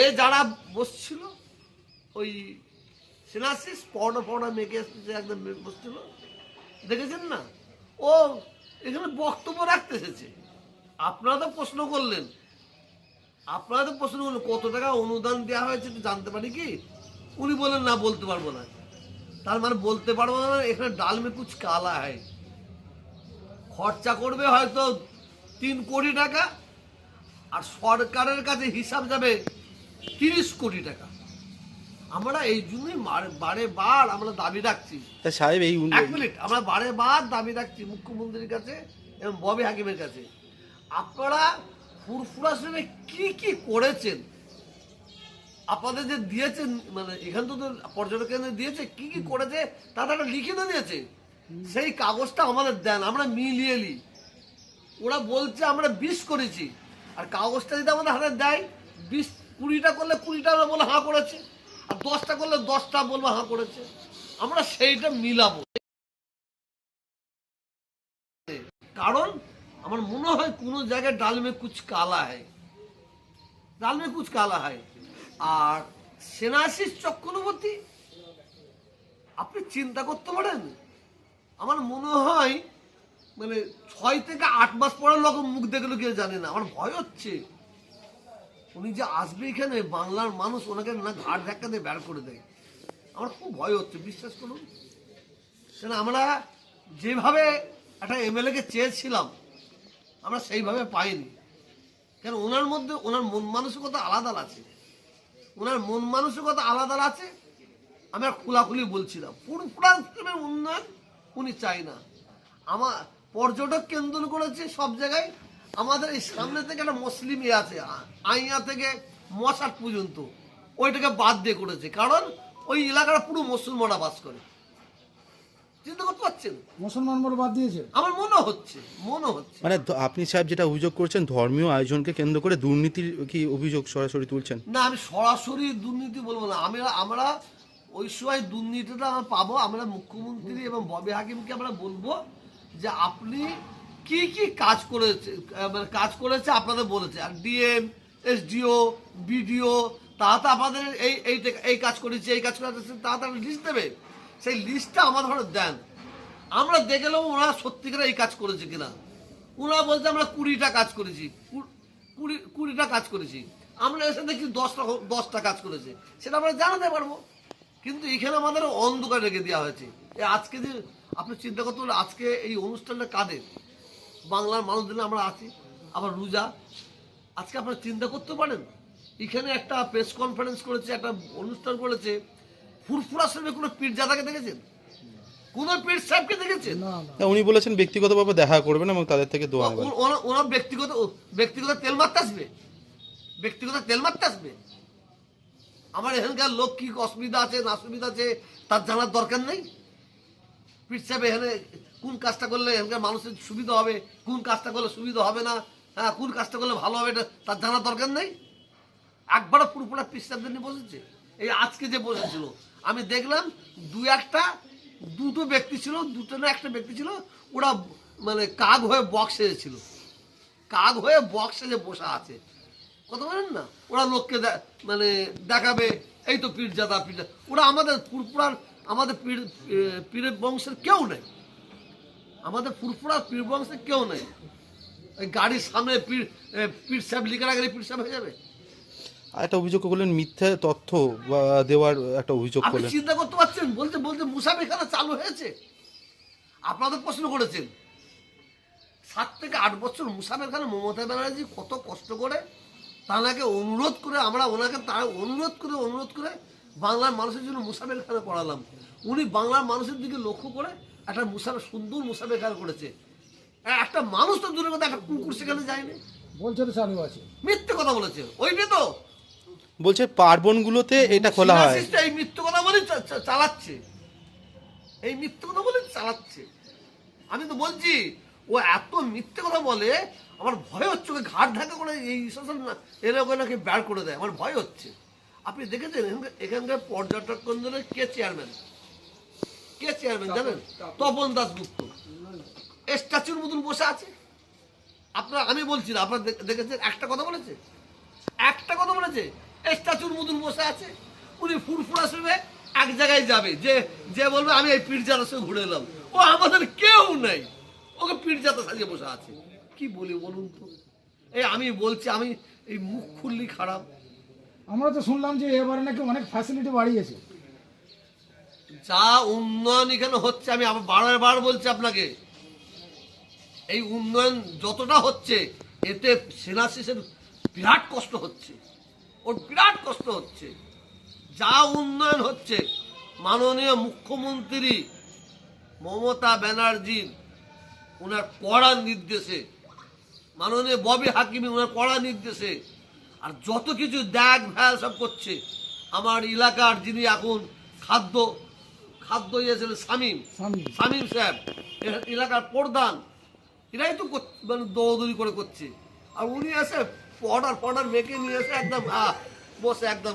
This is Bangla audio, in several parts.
এ যারা বসছিল, ওই সিনাসিস পড়া পড়া মেঘে যে একদম বসছিল, দেখেছেন না? ও এখানে বক্তব্য রাখতে এসেছে। আপনারা তো প্রশ্ন করলেন। আপনারা তো প্রশ্ন করলেন, কত টাকা অনুদান দেওয়া হয়েছে একটু জানতে পারি কি? উনি বলেন না, বলতে পারব না। তার মানে বলতে পারব না, এখানে ডাল মে কুচ কালা হয়। খরচা করবে হয়তো তিন কোটি টাকা, আর সরকারের কাছে হিসাব যাবে তিরিশ কোটি টাকা। আমরা এই জন্যই বারে বার আমরা দাবি রাখছি। সাহেব এই এক মিনিট আমরা বারে বার দাবি রাখছি মুখ্যমন্ত্রীর কাছে এবং ববি হাকিমের কাছে। আপনারা ফুরফুরা শ্রেণি কি কি করেছেন? আপনাদের যে দিয়েছেন মানে এখান তো পর্যটক কেন্দ্রে দিয়েছে কি কি করেছে তাতে একটা লিখিত দিয়েছে। সেই কাগজটা আমাদের দেন আমরা মিলিয়ে নিই। ওরা বলছে আমরা বিশ করেছি। আর কাগজটা যদি আমাদের হাতে দেয় বিশ কুড়িটা করলে কুড়িটা বলে হাঁ করেছে, আর দশটা করলে দশটা বলব হাঁ করেছে। আমরা সেইটা মিলাবো। কারণ আমার মনে হয় কোনো জায়গায় ডালমে কুচ কালা হয় ডালমে কুচ কালা হয় আর সেনাশিস চক্রবর্তী, আপনি চিন্তা করতে পারেন? আমার মনে হয় মানে ছয় থেকে আট মাস পরে লোক মুখ দেখলে, কেউ জানে না। আমার ভয় হচ্ছে। উনি যে আসবে এখানে, বাংলার মানুষ ওনাকে না ঘাট ধাক্কা দিয়ে বের করে দেয়। আমার খুব ভয় হচ্ছে, বিশ্বাস করুন। কেন আমরা যেভাবে একটা এমএলএকে চেয়েছিলাম, আমরা সেইভাবে পাইনি। কেন ওনার মধ্যে, ওনার মন মানসিকতা আলাদা আছে। ওনার মন মানসিকতা আলাদা আছে, আমি আর খোলাখুলি বলছিলাম। পুরোপুরা সিস্টেমের উন্নয়ন উনি চাই না। আমার পর্যটক কেন্দ্র করেছে সব জায়গায় আমাদের এই সামনে থেকে একটা মুসলিম ইয়ে আছে আইয়া থেকে মশাট পর্যন্ত ওইটাকে বাদ দিয়ে করেছে। কারণ ওই এলাকাটা পুরো মুসলমানরা বাস করে। চিন্তা করতে পারছেন? মুসলমান বলে বাদ দিয়েছে? আমার মনে হচ্ছে মনে হচ্ছে। মানে আপনি সাহেব যেটা অভিযোগ করছেন ধর্মীয় আয়োজনকে কেন্দ্র করে দুর্নীতির কি অভিযোগ সরাসরি তুলছেন? না আমি সরাসরি দুর্নীতি বলব না। আমি আমরা ওই সময় দুর্নীতিটা আমরা পাবো। আমরা মুখ্যমন্ত্রী এবং ববি হাকিমকে আমরা বলব যে আপনি কি কি কাজ করেছে মানে কাজ করেছে আপনাদের বলেছে। আর ডিএম, এসডিও, বিডিও, তারা তো আপনাদের এই এই এই কাজ করেছে, এই কাজ করেছে তারা তো লিস্ট দেবে। সেই লিস্টটা আমাদের দেন। আমরা দেখলাম ওরা সত্যিকার এই কাজ করেছে কিনা। ওরা বলছে আমরা কুড়িটা কাজ করেছি। কুড়ি, কুড়িটা কাজ করেছি। আমরা এসে দেখি দশটা দশটা কাজ করেছে। সেটা আমরা জানাতে পারব। কিন্তু এখানে আমাদের অন্ধকার রেখে দেওয়া হয়েছে। আজকে যে আপনি চিন্তা করতে আজকে এই অনুষ্ঠানটা কাদের? বাংলার মানুষদের আমরা আছি আবার রোজা। আজকে আপনারা চিন্তা করতে পারেন এখানে একটা প্রেস কনফারেন্স করেছে একটা অনুষ্ঠান করেছে ফুরফুরা সাহেবে কোনো পীরজাদাকে দেখেছেন? কোন পীর সাহেবকে দেখেছেন? না উনি বলেছেন ব্যক্তিগতভাবে দেখা করবেন এবং তাদের থেকে দোয়া নেবেন। ওরা ব্যক্তিগত ব্যক্তিগত তেল মারতে আসবে। ব্যক্তিগত তেল মারতে আসবে। আমার এখানকার লোক কি অসুবিধা আছে না অসুবিধা আছে তার জানার দরকার নেই। পীর সাহেব এখানে কোন কাজটা করলে এখানকার মানুষের সুবিধা হবে? কোন কাজটা করলে সুবিধা হবে না? হ্যাঁ কোন কাজটা করলে ভালো হবে এটা তার জানার দরকার নেই। একবারও পুরোপুরা পীর নিয়ে বসেছে এই আজকে যে বসেছিল আমি দেখলাম দু একটা, দুটো ব্যক্তি ছিল, দুটো না একটা ব্যক্তি ছিল, ওরা মানে কাক হয়ে বক্সে ছিল। কাক হয়ে বক্সে যে বসা আছে। কথা বলেন না? ওরা লোককে মানে দেখাবে, এই তো পীরজাদা পীরজাদা। ওরা আমাদের পুরপুরার আমাদের পীর পীরের বংশের কেউ নেই। আমাদের পুরপুরার পীর বংশের কেউ নেই। ওই গাড়ির সামনে পীর পীর সাহেব লিখে রাখলে পীর সাহেব হয়ে যাবে। আর একটা অভিযোগ করলেন মিথ্যা তথ্য দেওয়ার একটা অভিযোগ করলেন। চিন্তা করতে পারছেন? বলতে বলতে মুসাফির খানা চালু হয়েছে। আপনাদের প্রশ্ন করেছেন। সাত থেকে আট বছর মুসাফির খানা মমতা ব্যানার্জি কত কষ্ট করে তাঁকে অনুরোধ করে আমরা ওনাকে তার অনুরোধ করে অনুরোধ করে বাংলার মানুষের জন্য মুসাফির খানা পড়ালাম। উনি বাংলার মানুষের দিকে লক্ষ্য করে একটা মুসাফির সুন্দর মুসাফির খানা করেছে। একটা মানুষ তো দূরের কথা একটা কুকুর সেখানে যায়নি। বলছে তো চালু আছে। মিথ্যে কথা বলেছে। ওইটাই তো। বলছে পার্বণগুলোতে এটা খোলা হয়। এই মিথ্যে কথা বলে চালাচ্ছে। এই মিথ্যে কথা বলে চালাচ্ছে। আমি তো বলছি ও এত মিথ্যে কথা বলে আমার ভয় হচ্ছে ওকে ঘাট ঢাকা করে এই সোশ্যাল এরা ওকে বের করে দেয়। আমার ভয় হচ্ছে। আপনি দেখেছেন এখানকার- এখানকার পর্যটক কেন্দ্রের কে চেয়ারম্যান কে চেয়ারম্যান জানেন? তপন দাসগুপ্ত স্ট্যাচুর মতন বসে আছে। আপনার আমি বলছি না আপনার দেখেছেন? একটা কথা বলেছে? একটা কথা বলেছে? স্ট্যাচুর মতন বসে আছে। উনি ফুরফুরা শুনে এক জায়গায় যাবে। যে যে বলবে আমি এই পীরজাতার সঙ্গে ঘুরে এলাম। ও আমাদের কেউ নেই। ওকে পীরজাতা সাজিয়ে বসে আছে। কি বলি বলুন তো? এই আমি বলছি আমি এই মুখ খুললি খারাপ। আমরা তো শুনলাম যে এবারে নাকি অনেক ফ্যাসিলিটি বাড়িয়েছে। যা উন্নয়ন এখানে হচ্ছে, আমি আবার বারবার বার বলছি আপনাকে, এই উন্নয়ন যতটা হচ্ছে, এতে সেনাশিসের বিরাট কষ্ট হচ্ছে, ওর বিরাট কষ্ট হচ্ছে। যা উন্নয়ন হচ্ছে, মাননীয় মুখ্যমন্ত্রী মমতা ব্যানার্জির ওনার কড়া নির্দেশে, মাননীয় ববি হাকিমি ওনার কড়া নির্দেশে, আর যত কিছু দেখ ভ্যাল সব করছে, আমার এলাকার যিনি এখন খাদ্য খাদ্য ইয়েছিলেন শামীম। শামীম। সাহেব। এ- এলাকার প্রধান। এরাই তো মানে দৌড়দৌড়ি করে করছে। আর উনি এসে পডার পডার মেকে নিয়ে এসে একদম হ্যাঁ বসে একদম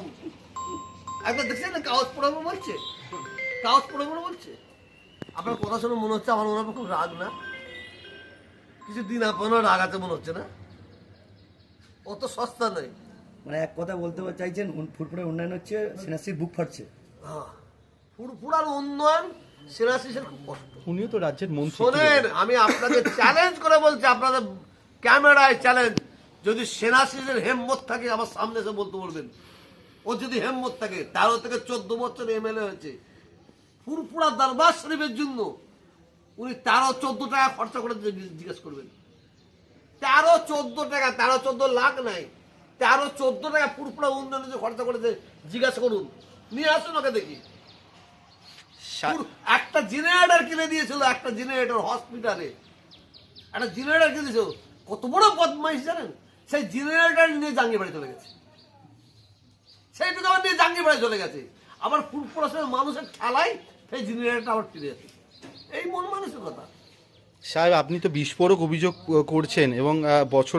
একদম দেখছেন না কাগজ পড়াবো বলছে? কাগজ পড়াবো বলছে? আপনার কথা শুনে মনে হচ্ছে আমার মনে হয় খুব রাগ না? কিছু দিন আপনার রাগ আছে মনে হচ্ছে না? অত সস্তা নয়। মানে এক কথা বলতে চাইছেন ফুরফুরে উন্নয়ন হচ্ছে সেনাশ্রীর বুক ফাটছে। হ্যাঁ। ফুরফুরার উন্নয়ন সেনাশিসের খুব কষ্ট। উনিও তো রাজ্যের মন্ত্রী শোনেন আমি আপনাকে চ্যালেঞ্জ করে বলছি আপনাদের ক্যামেরায় চ্যালেঞ্জ যদি সেনাশিসের হেম্মত থাকে আমার সামনে এসে বলতে বলবেন। ও যদি হেম্মত থাকে তেরো থেকে চোদ্দ বছর এমএলএ হয়েছে। ফুরফুরা দরবার শরীফের জন্য উনি তেরো চোদ্দ টাকা খরচা করে জিজ্ঞেস- করবেন। তেরো চোদ্দ টাকা তেরো চোদ্দ লাখ নাই। তেরো চোদ্দ টাকা ফুরফুরা উন্নয়নে যে খরচা করেছে জিজ্ঞাসা করুন। নিয়ে আসুন ওকে দেখি। একটা জেনারেটর কিনে দিয়েছিল একটা জেনারেটর হসপিটালে একটা জেনারেটর কিনে দিয়েছিল। কত বড় বদমাইশ জানেন? সেই জেনারেটর নিয়ে জাঙ্গি বাড়ি চলে গেছে। সেইটুকু আবার নিয়ে জাঙ্গি বাড়ি চলে গেছে। আবার ফুরফুরাসের মানুষের ঠেলাই সেই জেনারেটর আবার ফিরে যাচ্ছে এই মন মানুষের কথা সাহেব আপনি তো বিস্ফোরক অভিযোগ করছেন এবং বছর